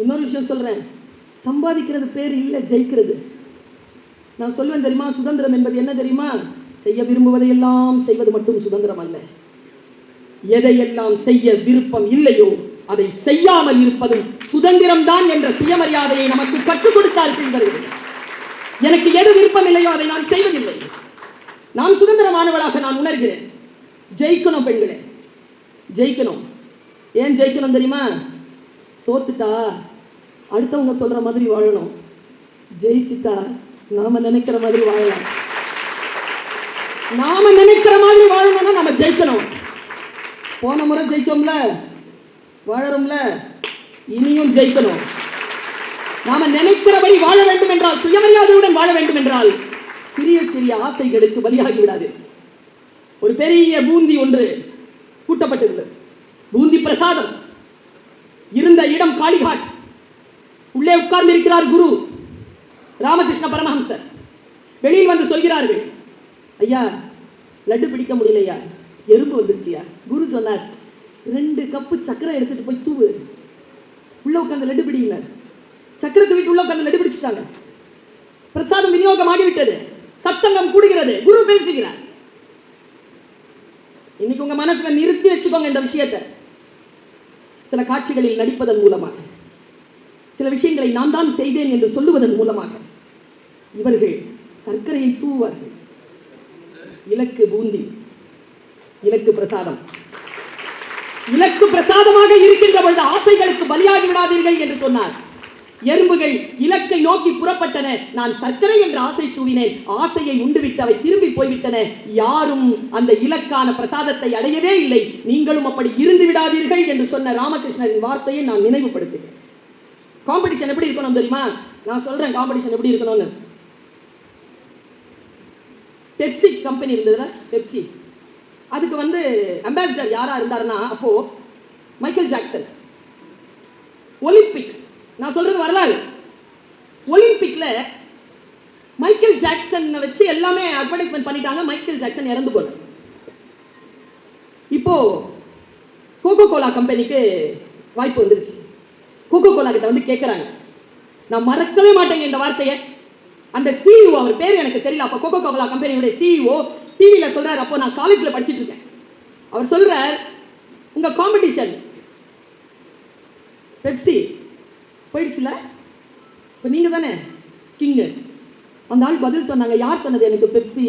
இன்னொரு விஷயம் சொல்கிறேன் சம்பாதிக்கிறது பேர் இல்லை ஜெயிக்கிறது. நான் சொல்வேன் தெரியுமா? சுதந்திரம் என்பது என்ன தெரியுமா? செய்ய விரும்புவதையெல்லாம் செய்வது மட்டும் சுதந்திரம் அல்ல. எதையெல்லாம் செய்ய விருப்பம் இல்லையோ அதை செய்யாமல் இருப்பதும் சுதந்திரம் தான் என்ற சுயமரியாதையை நமக்கு கற்றுக் கொடுத்தார் பின்வருகிறது எனக்கு எது விருப்பம் இல்லையோ அதை நான் செய்வதில்லை. நான் சுதந்திரமானவளாக நான் உணர்கிறேன். ஜெயிக்கணும் பெண்களே. ஜெயிக்கணும். ஏன் ஜெயிக்கணும் தெரியுமா? தோத்துட்டா அடுத்தவங்க சொல்ற மாதிரி வாழணும். ஜெயிச்சுட்டா நாம நினைக்கிற மாதிரி வாழலாம். நாம நினைக்கிற மாதிரி வாழணும்னா நம்ம ஜெயிக்கணும். போன முறை ஜெயிச்சோம்ல வாழறோம்ல இனியும் ஜெயிக்கணும். நாம நினைக்கிறபடி வாழ வேண்டும் என்றால் சுயமரியாதையுடன் வாழ வேண்டும் என்றால் சிறிய சிறிய ஆசைகளுக்கு பலியாகி விடாது. ஒரு பெரிய பூந்தி ஒன்று கூட்டப்பட்டிருந்தது. பூந்தி பிரசாதம். இருந்த இடம் காளிகாட். உள்ளே உட்கார்ந்து இருக்கிறார் குரு. ராமகிருஷ்ண பரமஹம்சர். வெளியில் வந்து சொல்கிறார்கள் ஐயா லட்டு பிடிக்க முடியலையா? எறும்பு வந்துருச்சியா? குரு சொன்னார் ரெண்டு கப்பு சக்கரை எடுத்துட்டு போய் தூவு. உள்ள உட்கார்ந்து லட்டு பிடிங்கினார் சக்கரை தூவிட்டு உள்ள உட்கார்ந்து லட்டு பிடிச்சிட்டாங்க. பிரசாதம் விநியோகம் ஆகிவிட்டது. சத்சங்கம் கூடுகிறது. குரு பேசுகிறார். இன்னைக்கு உங்க மனசுல நிறுத்தி வச்சுக்கோங்க இந்த விஷயத்தை. சில காட்சிகளில் நடிப்பதன் மூலமாக. சில விஷயங்களை நான் தான் செய்தேன் என்று சொல்லுவதன் மூலமாக. இவர்கள் சர்க்கரையை தூவார்கள் இலக்கு பூந்தி. இலக்கு பிரசாதம். இலக்கு பிரசாதமாக இருக்கின்ற பொழுது ஆசைகளுக்கு பலியாகி விடாதீர்கள் என்று சொன்னார். எறும்புகள் இலக்கை நோக்கி புறப்பட்டன. நான் சர்க்கரை என்ற ஆசை தூவினேன். ஆசையை உண்டுவிட்டு அவை திரும்பி போய்விட்டன. யாரும் அந்த இலக்கான பிரசாதத்தை அடையவே இல்லை. நீங்களும் அப்படி இருந்து விடாதீர்கள் என்று சொன்ன ராமகிருஷ்ணரின் வார்த்தையை நான் நினைவுபடுத்துகிறேன். காம்படிஷன் எப்படி இருக்கணும் தெரியுமா? நான் சொல்றேன் காம்படிஷன் எப்படி இருக்கணும்னு. பெப்சி கம்பெனி இருந்ததுல பெப்சி அதுக்கு வந்து அம்பாசிடர் யாரா இருந்தாருன்னா அப்போ மைக்கேல் ஜாக்சன் ஒலிம்பிக் நான் சொல்றது வரலாறு. ஒலிம்பிக்ல மைக்கேல் ஜாக்சன் வச்சு எல்லாமே அட்வர்டைஸ்மெண்ட் பண்ணிட்டாங்க. மைக்கேல் ஜாக்சன் இறந்து போன இப்போ கோகோ கோலா கம்பெனிக்கு வாய்ப்பு வந்துருச்சு. கோகோ கோலா கிட்ட வந்து கேட்குறாங்க நான் மறக்கவே மாட்டேங்க இந்த வார்த்தையை. அந்த சிஇஓ அவர் பேர் எனக்கு தெரியல. அப்போ கோகோ கோலா கம்பெனியுடைய சிஇஓ டிவியில் சொல்கிறார் அப்போ நான் காலேஜில் படிச்சுட்டு இருக்கேன். அவர் சொல்கிறார் உங்கள் காம்படிஷன் பெப்சி போயிடுச்சுல? இப்போ நீங்கள் தானே? கிங்கு. அந்த ஆள் பதில் சொன்னாங்க. யார் சொன்னது? எனக்கு பெப்சி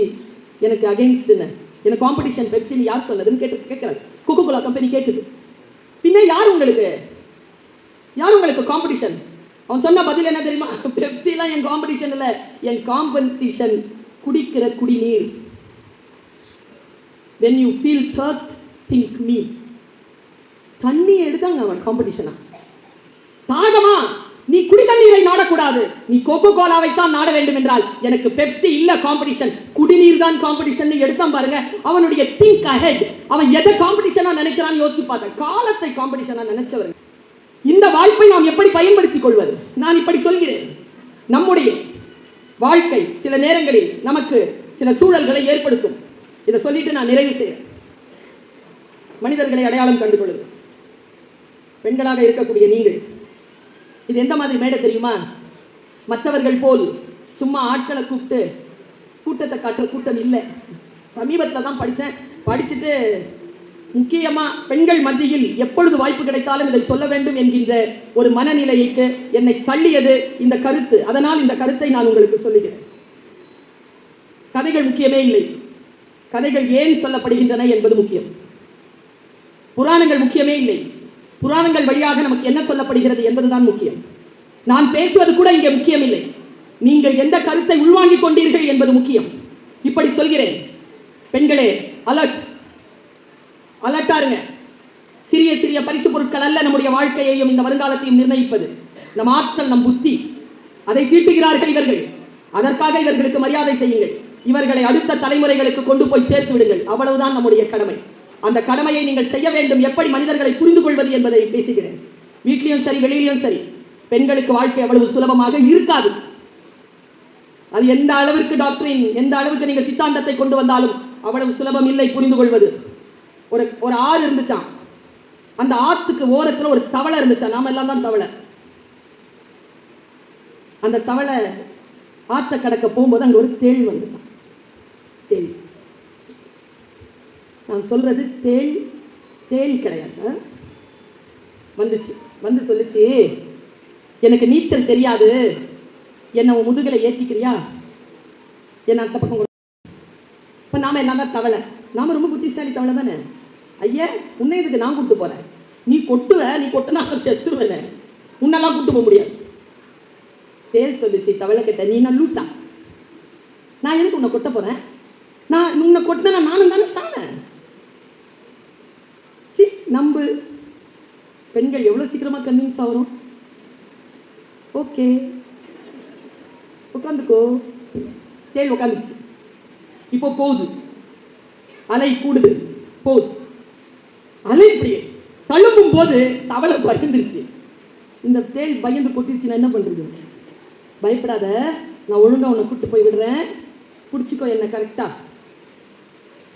எனக்கு அகெயின்ஸ்டுன்னு எனக்கு காம்படிஷன் பெப்சின்னு யார் சொன்னதுன்னு கேட்டு கேட்குறாரு கொக்கோ கோலா கம்பெனி கேட்குது. பின்ன யார் உங்களுக்கு? யார் உங்களுக்கு காம்படிஷன் அவன் சொன்ன பதில் என்ன தெரியுமா? பெப்சிலாம் என் காம்படிஷன் இல்லை. என் காம்படிஷன் குடிக்கிற குடிநீர். When you feel first think me தண்ணி எடுத்தாங்க அவன் காம்படிஷனாக தாகமா? நீ குடி தண்ணீரை நாடக்கூடாது. நீ கோகோ கோலாவை தான் நாட வேண்டும் என்றால் எனக்கு பெப்சி இல்ல காம்படிஷன் குடிநீர் தான் காம்படிஷன் எடுத்தான் பாருங்க. அவனுடைய திங்க் அஹெட் அவன் எதை காம்படிஷனா நினைக்கிறான்னு யோசிச்சு பார்த்தேன் காலத்தை காம்படிஷனா நினைச்சவர் இந்த வாய்ப்பை நாம் எப்படி பயன்படுத்திக் கொள்வது? நான் இப்படி சொல்கிறேன். நம்முடைய வாழ்க்கை சில நேரங்களில் நமக்கு சில சூழல்களை ஏற்படுத்தும். இதை சொல்லிட்டு நான் நிறைவு செய்கிறேன். மனிதர்களை அடையாளம் கண்டுகொள்வது பெண்களாக இருக்கக்கூடிய நீங்கள் இது எந்த மாதிரி மேடை தெரியுமா? மற்றவர்கள் போல் சும்மா ஆட்களை கூப்பிட்டு கூட்டத்தை காட்டுற கூட்டம் இல்லை. சமீபத்தில் தான் படித்தேன் படிச்சுட்டு முக்கியமாக பெண்கள் மத்தியில் எப்பொழுது வாய்ப்பு கிடைத்தாலும் இதை சொல்ல வேண்டும் என்கின்ற ஒரு மனநிலைக்கு என்னை தள்ளியது இந்த கருத்து. அதனால் இந்த கருத்தை நான் உங்களுக்கு சொல்லுகிறேன். கதைகள் முக்கியமே இல்லை. கதைகள் ஏன் சொல்லப்படுகின்றன என்பது முக்கியம். புராணங்கள் முக்கியமே இல்லை. புராணங்கள் வழியாக நமக்கு என்ன சொல்லப்படுகிறது என்பதுதான் முக்கியம். நான் பேசுவது கூட இங்கே முக்கியமில்லை. நீங்கள் எந்த கருத்தை உள்வாங்கிக் கொண்டீர்கள் என்பது முக்கியம். இப்படி சொல்கிறேன். பெண்களே அலர்ட் அலர்ட்டா இருங்க. சிறிய சிறிய பரிசு பொருட்கள் அல்ல நம்முடைய வாழ்க்கையையும் இந்த வருங்காலத்தையும் நிர்ணயிப்பது. நம் ஆற்றல் நம் புத்தி. அதை தீட்டுகிறார்கள் இவர்கள். அதற்காக இவர்களுக்கு மரியாதை செய்யுங்கள். இவர்களை அடுத்த தலைமுறைகளுக்கு கொண்டு போய் சேர்த்து விடுங்கள். அவ்வளவுதான் நம்முடைய கடமை. அந்த கடமையை நீங்கள் செய்ய வேண்டும். எப்படி மனிதர்களை புரிந்து கொள்வது என்பதை பேசுகிறேன். வீட்லேயும் சரி வெளியிலையும் சரி. பெண்களுக்கு வாழ்க்கை அவ்வளவு சுலபமாக இருக்காது. அது எந்த அளவிற்கு டாக்டரின் எந்த அளவுக்கு நீங்கள் சித்தாந்தத்தை கொண்டு வந்தாலும் அவ்வளவு சுலபம் இல்லை புரிந்து கொள்வது ஒரு ஒரு ஆறு இருந்துச்சாம் அந்த ஆத்துக்கு ஓரத்தில் ஒரு தவளை இருந்துச்சா? நாம எல்லாம் தான் தவளை. அந்த தவளை ஆற்ற கடக்க போகும்போது அங்கே ஒரு தேள் வந்துச்சான் தேள் நான் சொல்கிறது தேன் தேன் கிடையாது. வந்துச்சு. வந்து சொல்லிச்சு எனக்கு நீச்சல் தெரியாது. என்னை உன் முதுகில் ஏற்றிக்கிறியா என்ன அந்த பக்கம் இப்போ நாம் எல்லாமே தவளை. நாம் ரொம்ப புத்திசாலி தவளை தானே? ஐயா உன்னை இதுக்கு நான் கூப்பிட்டு போகிறேன் நீ கொட்டுவ நீ கொட்டினா செத்துருவேன். உன்னெல்லாம் கூட்டு போக முடியாது. தேல் சொல்லிச்சு தவளை கிட்ட நீ நான் லூசா? நான் எதுக்கு உன்னை கொட்ட போகிறேன் நான் உன்னை கொட்டினா நானும் தானே சாவேன்? சி நம்பு. பெண்கள் எவ்வளோ சீக்கிரமாக கன்வின்ஸ் ஆகிறோம் ஓகே உட்காந்துக்கோ. தேல் உட்காந்துச்சு இப்போ போகுது அலை கூடுது. போகுது அலை இப்படி தழும்பும் போது தவளை பயந்துருச்சு. இந்த தேல் பயந்து கொட்டிருச்சுன்னா என்ன பண்ணுறது பயப்படாத. நான் ஒழுங்காக உன்னை கூட்டு போய் விடுறேன். பிடிச்சிக்கோ என்ன கரெக்டாக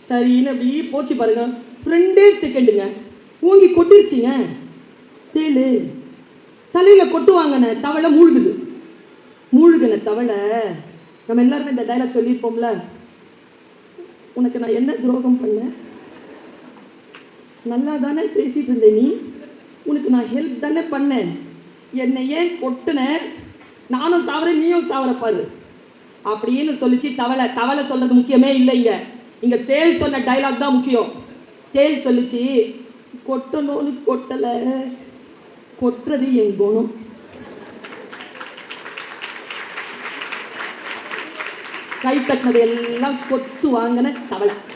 சரின்னு அப்படி போச்சு பாருங்க. ரெண்டே செகண்டுங்க ஓங்கி கொட்டிருச்சுங்க. தேளு கொட்டு கொட்டுவாங்கண்ணே தவளை மூழ்குது. மூழ்குன தவளை நம்ம எல்லாருமே இந்த டைலாக் சொல்லியிருப்போம்ல. உனக்கு நான் என்ன துரோகம் பண்ணேன்? நல்லா தானே பேசிட்டு இருந்த நீ? உனக்கு நான் ஹெல்ப் தானே பண்ணேன். என்னை ஏன் கொட்டுன? நானும் சாவறேன் நீயும் சாவற பாரு. அப்படின்னு சொல்லிச்சு தவளை. தவளை சொல்றது முக்கியமே இல்லைங்க. இங்க தேள் சொன்ன டைலாக் தான் முக்கியம். தேள் சொல்லிச்சு. கொட்டணும்னு கொட்டலை. கொட்டுறது என் குணம். கை தட்டினது எல்லாம் கொத்து வாங்கின தவளை.